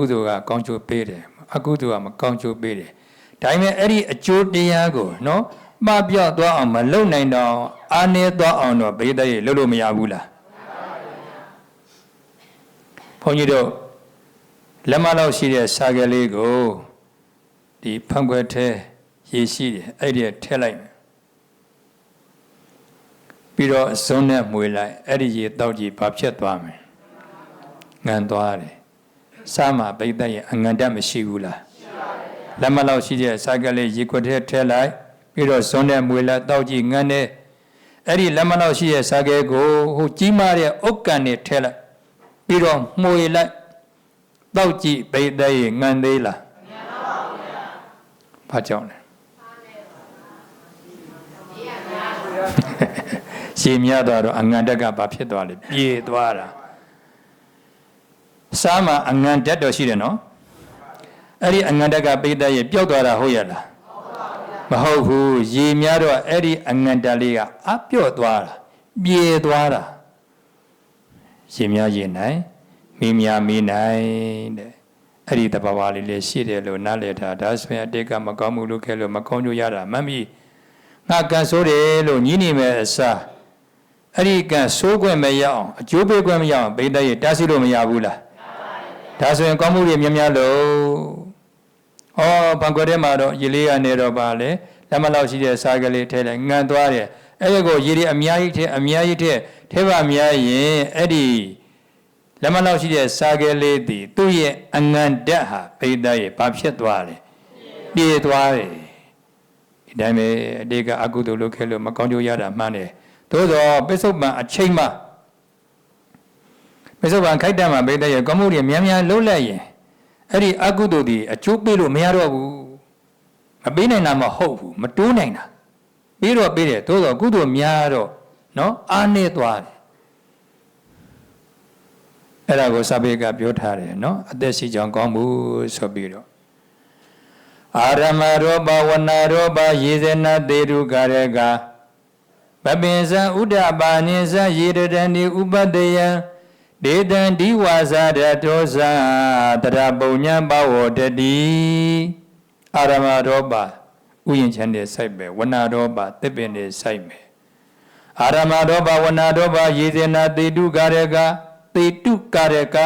ကုသိုလ်ကကောင်းကျိုးပေးတယ်အကုသိုလ်ကမကောင်းကျိုးပေးတယ်ဒါပေမဲ့အဲ့ဒီအကျိုးတရားကိုနော်မှတ်ပြောက်သွားအောင်မလုံနိုင်တော့အာနေသွားအောင်တော့ဘိသိက်ရေလုပ်လို့မရဘူးလားဘုန်းကြီးတို့လက်မလောက်ရှိတဲ့စာကလေးကိုဒီဖန်ခွက်ထဲရေရှိတယ်အဲ့ဒီထဲလိုက်မယ်ပြီးတော့အစုံနဲ့မှွေလိုက်အဲ့ဒီရေတောက်ကြည့်ဘာဖြစ်သွားမလဲငံသွားတယ် စားမှာပိတ်သက်ရဲ့အငံတက်မရှိဘူးလားလက်မလောက်ရှိတဲ့စာကလေးရေခွက်ထဲထဲလိုက်ပြီးတော့ဇွန်းနဲ့မွေလိုက်တောက်ကြည့်ငံနဲ့အဲ့ဒီလက်မလောက်ရှိတဲ့စာကဲကိုဟိုကြီးမားတဲ့အုတ်ကန်နဲ့ထဲလိုက်ပြီးတော့မှွေလိုက်တောက်ကြည့်ပိတ်သက်ရဲ့ငံသေးလားမငံပါဘူးဗျာဘာကြောင့်လဲရှည်များသွားတော့အငံတက်ကဘာဖြစ်သွားလဲပြေသွားတာ စားမှာအငံတက်တော့ရှိတယ်နော်အဲ့ဒီအငံတက်ကပိတ်သက်ရဲ့ပျောက်သွားတာဟုတ်ရဲ့လားမဟုတ်ဘူးရေများတော့အဲ့ဒီအငံတက်လေးကအပြော့သွားတာပြေသွားတာရေများရေနိုင်မိများမိနိုင်တဲ့အဲ့ဒီတဘာဝလေးလေးရှိတယ်လို့နားလည်ထားဒါဆိုရင်အတိတ်ကမကောင်းမှုလို့ခဲလို့မကောင်းကြရတာမမီငါကန်ဆိုးတယ်လို့ညင်းနေမဲ့အစားအဲ့ဒီကံဆိုးခွင့်မရအောင်အကျိုးပေးခွင့်မရအောင်ဘိသိက်ရတားဆီလို့မရဘူးလား ဒါဆိုရင်ကောင်းမှုတွေများများလို့ဟောဘန်ကွက်ထဲမှာတော့ရေလေးရနေတော့ပါလေလက်မလောက်ရှိတဲ့စားကလေးထဲလိုက်ငံသွားတယ်အဲ့ဒီကိုရေတွေအများကြီးထဲအများကြီးထဲထဲပါများရင်အဲ့ဒီလက်မလောက်ရှိတဲ့စားကလေးတည်သူ့ရဲ့အငံတက်ဟာဘိသိက်ရဘာဖြစ်သွားလဲပြေသွားတယ်ဒီတိုင်းပဲအတိတ်ကအကုသိုလ်လုပ်ခဲ့လို့မကောင်းကျိုးရတာမှန်းတယ်သို့သောပိဿုပန်အချိန်မှ ပိဿုပန်ခိုက်တံမှာဘိတဲ့ရကောမှုတွေများများလုံးလိုက်ရင်အဲ့ဒီအကုသိုလ်တွေအကျိုးပေးလို့မရတော့ဘူးမပေးနိုင်တာမဟုတ်ဘူးမတိုးနိုင်တာပေးတော့ပေးတယ်သို့သောကုသိုလ်များတော့နော်အားနေသွားတယ်အဲ့ဒါကိုစာပေကပြောထားတယ်နော်အသက်ရှိကြောင်ကောင်းမှုဆိုပြီးတော့အာရမရောဘဝနာရောဘရေဇနာတေရုကာရကပပင်ဇံဥဒ္ဒပါနိဇံယေတတန္တိဥပတယံ ဒေတံဒီဝါစာရတောဇာတရပုံညာဘဝတတိအာရမရောပါဥယျင်ချမ်းတဲ့စိုက်ပဲဝနာရောပါတစ်ပင်တဲ့စိုက်ပဲအာရမရောပါဝနာရောပါယေဇနာတေတုကာရကတေတုကာရက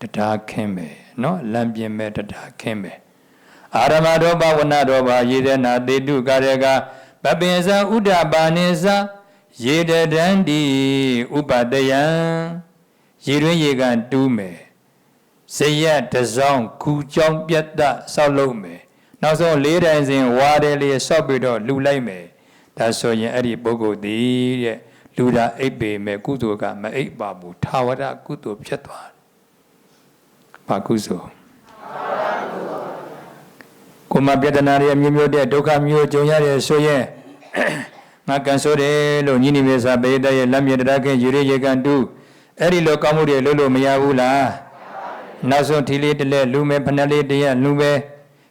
တရားခင်းပဲเนาะလမ်းပြင်မဲ့တရားခင်းပဲအာရမရောပါဝနာရောပါယေဇနာတေတုကာရကပပင်ဇဥဒ္ဒပါနိဇ ရေတတန္တိဥပတယံရေတွင်ရေကန်တူးမယ်ဇယက်တစောင်းခူကြောင်းပြတ်တဆောက်လုပ်မယ်နောက်ဆုံးလေးတိုင်စဉ်ဝါတယ်လေးဆောက်ပြီးတော့လူလိုက်မယ်ဒါဆိုရင်အဲ့ဒီပုဂ္ဂိုလ်ဒီတဲ့လူတာအိပ်ပေမဲ့ကုသိုလ်ကမအိပ်ပါဘူးထာဝရကုသိုလ်ဖြစ်သွားတယ်။ဘာကုသိုလ်ကိုမပြဒနာရဲ့မျိုးမျိုးတဲ့ဒုက္ခမျိုးကြုံရတဲ့ဆိုရင် ငါကန်ဆိုးတယ်လို့ညီနိမေသာပေတရဲ့လက်မြေတရားခင်ယူရရေကန်တူအဲ့ဒီလိုကောင်းမှုတွေလုပ်လို့မရဘူးလားနောက်ဆုံးထီလေးတလဲလူမဲဖနှက်လေးတရလူပဲ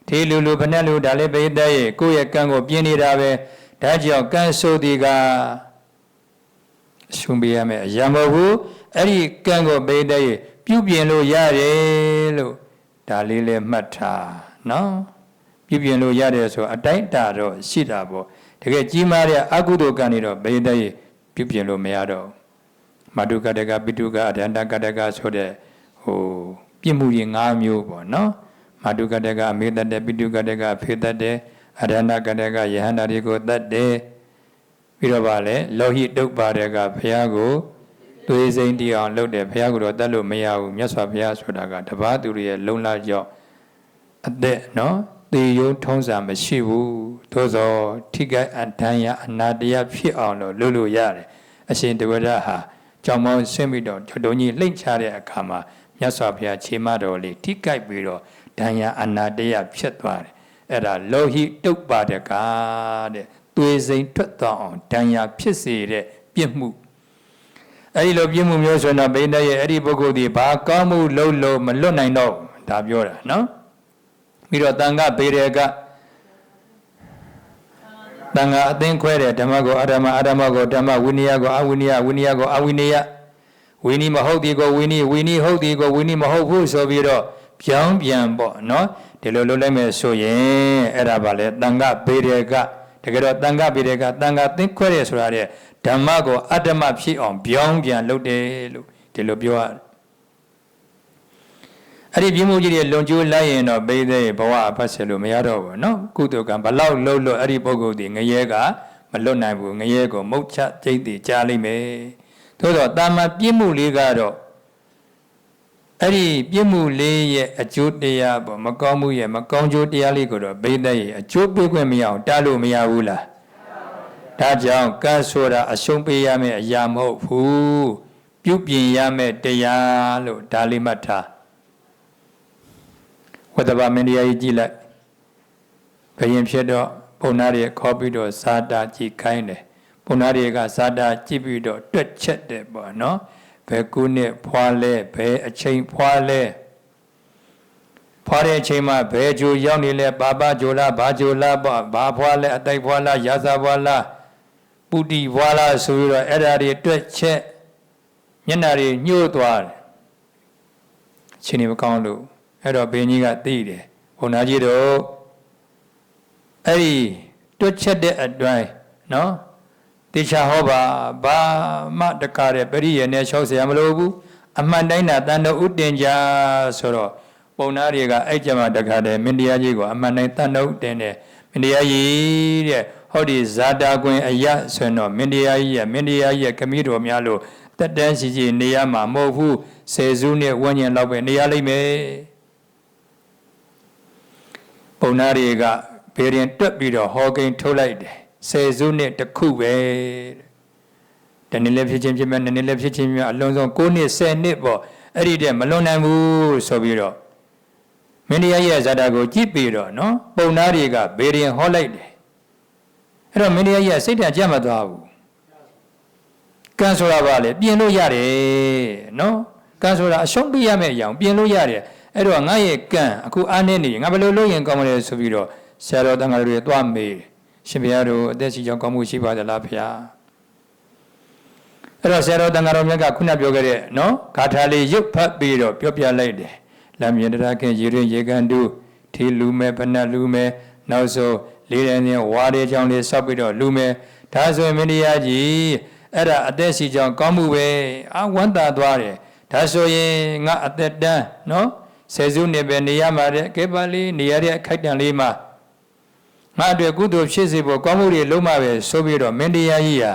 ထီလူလူဖနှက်လူဒါလေးပေတရဲ့ကိုယ့်ရဲ့ကံကိုပြင်းနေတာပဲဒါကြောင့်ကံဆိုးဒီကရှုံးပေးရမယ်အရာမဟုတ်ဘူးအဲ့ဒီကံကိုပေတရဲ့ပြုပြင်လို့ရတယ်လို့ဒါလေးလည်းမှတ်ထားနော်ပြုပြင်လို့ရတယ်ဆိုအတိုင်းတာတော့ရှိတာပေါ့ တကယ်ကြီးမားတဲ့အကုသိုလ်ကံတွေတော့ဘယ်တည်းပြုပြင်လို့မရတော့မတုကတကပိတုကအဒန္တကတကဆိုတဲ့ဟိုပြစ်မှုတွေ၅မျိုးပေါ့နော်မတုကတကအမေတတ်တဲ့ပိတုကတကဖေတတ်တဲ့အဒန္တကတကယဟန္တာတွေကိုတတ်တယ်ပြီးတော့ဗာလဲလောဟိတုတ်ပါတဲ့ကဘုရားကိုသွေးစိမ့်တီအောင်လုပ်တယ်ဘုရားကိုတော့တတ်လို့မရဘူးမြတ်စွာဘုရားဆိုတာကတပါးသူတွေရဲ့လုံလကြောင့်အသက်နော် သေယုံထုံးစံမရှိဘူးသို့သောထိခိုက်အတန်ရအနာတရားဖြစ်အောင်လို့လုပ်လို့ရတယ်အရှင်တဝရဟာကြောင်မောင်းဆင်းပြီးတော့ဒုံကြီးလှိမ့်ချတဲ့အခါမှာမြတ်စွာဘုရားခြေမတော်လေးထိခိုက်ပြီးတော့ဒဏ်ရာအနာတရားဖြစ်သွားတယ်အဲ့ဒါလောဟိတုတ်ပါတကားတဲ့သွေးစိမ်ထွက်သွားအောင်ဒဏ်ရာဖြစ်စေတဲ့ပြစ်မှုအဲ့ဒီလိုပြစ်မှုမျိုးဆိုတော့ဘိန်းတဲ့ရဲ့အဲ့ဒီပုဂ္ဂိုလ်ဒီဘာကောင်းမှုလုပ်လို့မလွတ်နိုင်တော့ဒါပြောတာနော် ပြီးတော့တန်ခဘေရကတန်ခအသင်းခွဲတယ်ဓမ္မကိုအဓမ္မအဓမ္မကိုဓမ္မဝိနည်းကိုအဝိနည်းဝိနည်းကိုအဝိနည်းဝိနည်းမဟုတ်သည်ကိုဝိနည်းဝိနည်းဟုတ်သည်ကိုဝိနည်းမဟုတ်ဘူးဆိုပြီးတော့ပြောင်းပြန်ပေါ့နော်ဒီလိုလုပ်လိုက်မယ်ဆိုရင်အဲ့ဒါပါလေတန်ခဘေရေကတကယ်တော့တန်ခဘေရေကတန်ခသင်ခွဲတယ်ဆိုတာတဲ့ဓမ္မကိုအတ္တမဖြစ်အောင်ပြောင်းပြန်လုပ်တယ်လို့ဒီလိုပြောရတယ် အဲ့ဒီပြင်းမှုကြီးတွေလွန်ကျိုးလိုက်ရင်တော့ပေးသေးဘဝအဖတ်ဆယ်လို့မရတော့ဘူးနော်ကုသိုလ်ကံဘလောက်လှုပ်လို့အဲ့ဒီပုဂ္ဂိုလ်တွေငရဲကမလွတ်နိုင်ဘူးငရဲကိုမုတ်ချကျိတ်တည်ကြားလိမ့်မယ်သို့တော့တာမပြင်းမှုလေးကတော့အဲ့ဒီပြစ်မှုလေးရဲ့အကျိုးတရားပေါ့မကောင်းမှုရဲ့မကောင်းကျိုးတရားလေးကိုတော့ဘေးသက်ရဲ့အကျိုးပေးခွင့်မရအောင်တားလို့မရဘူးလားဒါကြောင့်ကတ်ဆိုတာအရှုံးပေးရမယ့်အရာမဟုတ်ဘူးပြုပြင်ရမယ့်တရားလို့ဒါလေးမှတ်ထား ဝတ္တဗမင်းတရားကြီးကြည့်လိုက်ဘယင်ဖြစ်တော့ပုံနာတွေခေါ်ပြီးတော့ဇာတာကြည့်ခိုင်းတယ်ပုံနာတွေကဇာတာကြည့်ပြီးတော့တွက်ချက်တယ်ပေါ့နော်ဘယ်ကုနှစ်ဖွာလဲဘယ်အချိန်ဖွာလဲဖွာတဲ့အချိန်မှာဘယ်ဂျိုရောက်နေလဲဘာဘာဂျိုလားဘာဂျိုလားပေါ့ဘာဖွာလဲအတိုက်ဖွာလားရာဇာဖွာလားပုတိဖွာလားဆိုပြီးတော့အဲ့ဒါတွေတွက်ချက်မျက်နှာတွေညှို့သွားတယ်အချိန်မကောင်းလို့ အဲ့တော့ဘင်းကြီးကသိတယ်ဘုံနာကြီးတို့အဲ့ဒီတွက်ချက်တဲ့အတွင်းနော်တေချာဟောပါဘာမှတကားတဲ့ပရိယေနဲ့လျှောက်เสียမလို့ဘူးအမှန်တိုင်းတာတန်တော်ဥတင်ကြဆိုတော့ပုံနာတွေကအဲ့ကြမှာတကားတဲ့မင်းတရားကြီးကိုအမှန်တိုင်းတန်တော်ဥတင်တယ်မင်းတရားကြီးတဲ့ဟောဒီဇာတာကွင်အယဆိုရင်တော့မင်းတရားကြီးရဲ့မင်းတရားကြီးရဲ့ခမည်းတော်များလို့တက်တန်းရှိရှိနေရမှာမဟုတ်ဘူးဆယ်စုနှစ်ဝန်းကျင်လောက်ပဲနေရလိမ့်မယ် ပုံနာတွေကဘေရင်တွက်ပြီးတော့ဟောကိန်းထုတ်လိုက်တယ်ဆယ်စုနှစ်တစ်ခုပဲတနေ့လည်းဖြစ်ချင်းဖြစ်မဲ့နည်းနည်းလည်းဖြစ်ချင်းဖြစ်အလုံးစုံ9နှစ်10နှစ်ပေါ့အဲ့ဒီတည်းမလွန်နိုင်ဘူးဆိုပြီးတော့မင်းတရားရဲ့ဇာတာကိုကြည့်ပြီးတော့နော်ပုံနာတွေကဘေရင်ဟောလိုက်တယ်အဲ့တော့မင်းတရားရဲ့စိတ်ဓာတ်ကြက်မသွားဘူးကံဆိုတာပါလေပြင်လို့ရတယ်နော်ကံဆိုတာအရှုံးပေးရမယ့်အရာပြင်လို့ရတယ် အဲ့တော့ငါရဲ့ကံအခုအားနေနေငါဘယ်လိုလုပ်ရင်ကောင်းမလဲဆိုပြီးတော့ဆရာတော်တန်ခါးတွေသွားမေးရှင်ဘုရားတို့အသက်ရှိကြောင်းကောင်းမှုရှိပါသလားဖေဟာအဲ့တော့ဆရာတော်တန်ခါးတော်မြတ်ကခုနပြောခဲ့တဲ့နော်ဂါထာလေးရုပ်ဖတ်ပြီးတော့ပြောပြလိုက်တယ်လမ်းမြင်တရားခင်ရေရင်ရေကန်တူထီလူမဲဖဏလူမဲနောက်ဆုံးလေးတဲ့နေဝါတဲ့ကြောင်းလေးဆောက်ပြီးတော့လူမဲဒါဆိုရင်မင်းတရားကြီးအဲ့ဒါအသက်ရှိကြောင်းကောင်းမှုပဲအာဝမ်းသာသွားတယ်ဒါဆိုရင်ငါအသက်တန်းနော် ဆယ်စုနှစ်ပဲနေရမှာတဲ့ကဲပါလေးနေရတဲ့အခိုက်တန်လေးမှာငါအတွက်ကုသိုလ်ဖြစ်စေဖို့ကောင်းမှုတွေလုံးမပဲဆိုပြီးတော့မင်းတရားကြီးဟာ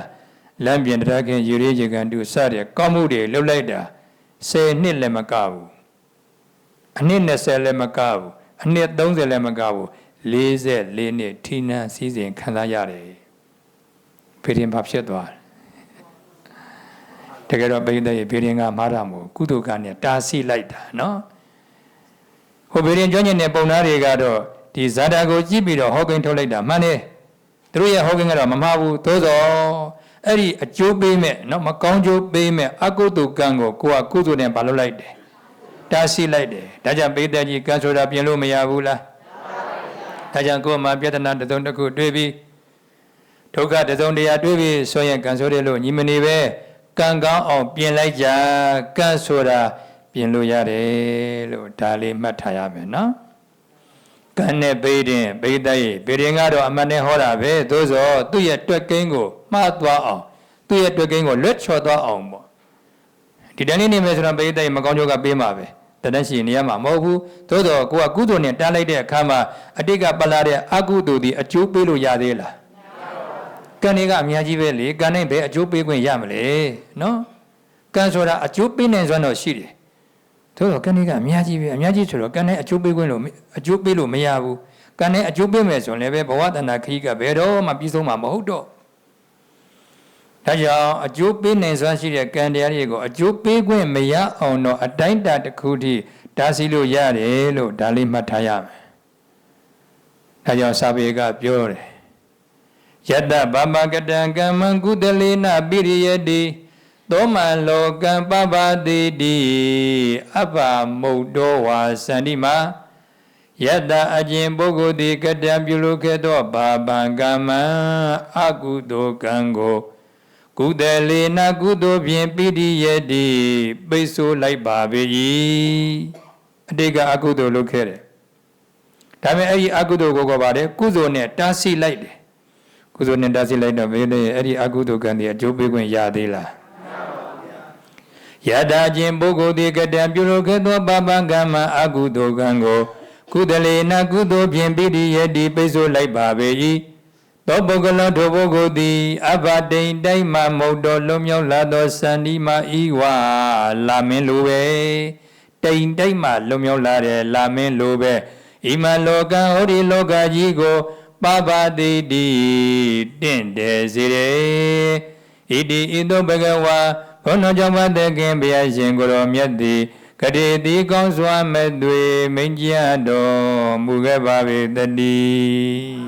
လမ်းပြင်တရားခင်ယူရေးရေကန်တူစတဲ့ကောင်းမှုတွေလှုပ်လိုက်တာ10နှစ်လည်းမကဘူးအနှစ်20လည်းမကဘူးအနှစ်30လည်းမကဘူး44နှစ်ထိနှံစည်းစိမ်ခံစားရတယ်ဖေရင်ဘာဖြစ်သွားတကယ်တော့ပိဋကရဲ့ဖေရင်ကမာရမို့ကုသိုလ်ကနဲ့တားဆီးလိုက်တာနော် ဟိုဖေရင်ကျွမ်းကျင်တဲ့ပုံသားတွေကတော့ဒီဇာတာကိုကြည့်ပြီးတော့ဟောကိန်းထုတ်လိုက်တာမှန်တယ်သူတို့ရဲ့ဟောကိန်းကတော့မမှားဘူးသို့သောအဲ့ဒီအကျိုးပေးမဲ့နော်မကောင်းကျိုးပေးမဲ့အကုသိုလ်ကံကိုကိုကကုသိုလ်နဲ့ဘာလုပ်လိုက်တယ်တားဆီးလိုက်တယ်ဒါကြောင့်ပိဋကကြီးကံဆိုတာပြင်လို့မရဘူးလားဒါကြောင့်ကိုယ်မှာပြဿနာတစ်စုံတစ်ခုတွေ့ပြီးဒုက္ခတစ်စုံတရာတွေ့ပြီးဆိုရင်ကံဆိုတယ်လို့ညီမနေပဲကံကောင်းအောင်ပြင်လိုက်ကြကံဆိုတာ ပြင်လို့ရတယ်လို့ဒါလေးမှတ်ထားရမယ်နော်ကံနဲ့ဘေးတင်ဘေးတိုက်ဘေးတင်ကတော့အမှန်နဲ့ဟောတာပဲသို့သောသူ့ရဲ့တွက်ကင်းကိုမှားသွားအောင်သူ့ရဲ့တွက်ကင်းကိုလွတ်ချော်သွားအောင်ပေါ့ဒီတန်းလေးနေမယ်ဆိုတော့ဘေးတိုက်မကောင်းကျိုးကပေးမှာပဲတန်းရှိနေရမှာမဟုတ်ဘူးသို့တော့ကိုကကုသိုလ်နဲ့တားလိုက်တဲ့အခါမှာအတိတ်ကပလာတဲ့အကုသိုလ်ဒီအကျိုးပေးလို့ရသေးလားကံတွေကအများကြီးပဲလေကံနဲ့ဘယ်အကျိုးပေးခွင့်ရမလဲနော်ကံဆိုတာအကျိုးပေးနိုင်စွမ်းတော့ရှိတယ် သို့တော့ကံတွေကအများကြီးပဲအများကြီးဆိုတော့ကံနဲ့အကျိုးပေးခွင့်လို့အကျိုးပေးလို့မရဘူးကံနဲ့အကျိုးပေးမယ်ဆိုရင်လည်းဘဝတဏ္ဍခရီးကဘယ်တော့မှပြီးဆုံးမှာမဟုတ်တော့ဒါကြောင့်အကျိုးပေးနိုင်စွမ်းရှိတဲ့ကံတရားတွေကိုအကျိုးပေးခွင့်မရအောင်တော့အတိုင်းတာတစ်ခုထိတားဆီးလို့ရတယ်လို့ဒါလေးမှတ်ထားရမယ်။ဒါကြောင့်စာပေကပြောတယ်ယတဗမကတံကမ္မံကုတလေနပိရိယတိ သောမလောကံပပတိတိအပ္ပမုတ်တော်ဝါစန္တိမာယတအကျင်ပုဂ္ဂိုလ်သည်ကတံပြုလုပ်ခဲ့သောဘာပံကမ္မံအကုသိုလ်ကံကိုကုသလေနာကုသိုလ်ဖြင့်ပိဋိယတိပိတ်ဆို့လိုက်ပါပေ၏အတိတ်ကအကုသိုလ်လုပ်ခဲ့တယ်ဒါပေမဲ့အဲ့ဒီအကုသိုလ်ကိုကပါတယ်ကုသိုလ်နဲ့တားဆီးလိုက်တယ်ကုသိုလ်နဲ့တားဆီးလိုက်တော့ဘယ်နဲ့အဲ့ဒီအကုသိုလ်ကံဒီအကျိုးပေးခွင့်ရသေးလား ယတာချင်းပုဂ္ဂိုလ်ဒီကတံပြုလုပ်ခဲ့သောပပကမ္မအကုသိုလ်ကံကိုကုသလေနကုသိုလ်ဖြင့်ပိဋိယတိပိတ်ဆို့လိုက်ပါပေ၏သောပုဂ္ဂလောထိုပုဂ္ဂိုလ်သည်အဘတိန်တိုက်မှမုတ်တော်လွံ့မြောက်လာသောစန္ဒီမဤဝါလာမင်းလိုပဲတိန်တိုက်မှလွံ့မြောက်လာတဲ့လာမင်းလိုပဲဣမလောကဟောဒီလောကကြီးကိုပပတိတိတင့်တယ်စေတယ်ဣတိဣသောဘဂဝါ ဘုန်းတော်ကြောင့်မတခင်ဘုရားရှင်ကိုယ်တော်မြတ်သည်ကတိတိကောင်းစွာမဲ့သွေမိန်ကြတော်မူခဲ့ပါပေတည်း